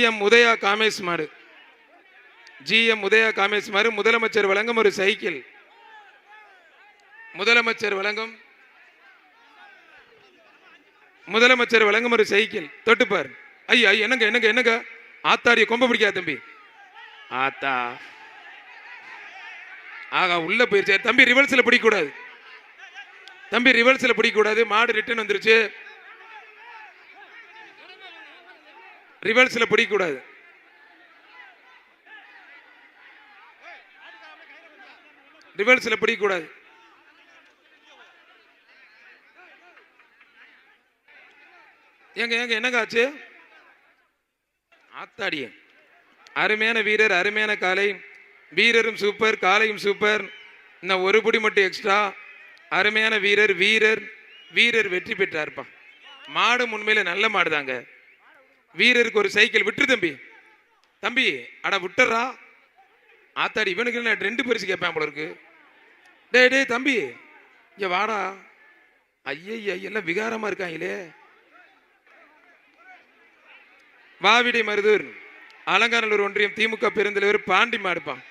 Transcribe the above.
GM Udaya Kamesh GM Udaya Kamesh முதலமைச்சர் வழங்கும் ஒரு சைக்கிள். முதலமைச்சர் வழங்கும். முதலமைச்சர் வழங்கும் ஒரு சைக்கிள். தொட்டுப்பார் ஐயா என்னங்க என்னங்க என்னங்க? ஆத்தாடிய கொம்ப பிடிக்காது தம்பி. ஆத்தா. ஆகா உள்ள போயிருச்சு. தம்பி ரிவர்ஸ்ல பிடிக்கக்கூடாது. தம்பி ரிவர்ஸ்ல பிடிக்கக்கூடாது. மாடு ரிட்டர்ன் வந்துருச்சு. ரிவர்ஸில் பிடிக்கக்கூடாது. ரிவர்ஸில் பிடிக்கக்கூடாது. ஏங்க ஏங்க என்னங்க ஆச்சு? ஆத்தாடிய. அருமையான வீரர் அருமையான காலை. வீரரும் சூப்பர் காலையும் சூப்பர். இன்னும் ஒரு புடி மட்டும் எக்ஸ்ட்ரா அருமையான வீரர் வீரர். வீரர் வெற்றி பெற்றார்ப்பா. மாடு உண்மையில் நல்ல மாடு தாங்க வீரருக்கு ஒரு சைக்கிள் விட்டுரு தம்பி. தம்பி அட விட்டுறா. ஆத்தாடி இவனுக்கு நான் ரெண்டு பரிசு கேட்பேன் போல இருக்கு. டேய் டேய் தம்பி இங்க வாடா. ஐயய்யா எல்லாம் விகாரமா இருக்காங்களே. வாவிடை மருதூர் அலங்காநல்லூர் ஒன்றியம் திமுக பெருந்தலைவர் பாண்டி மாடுப்பான்.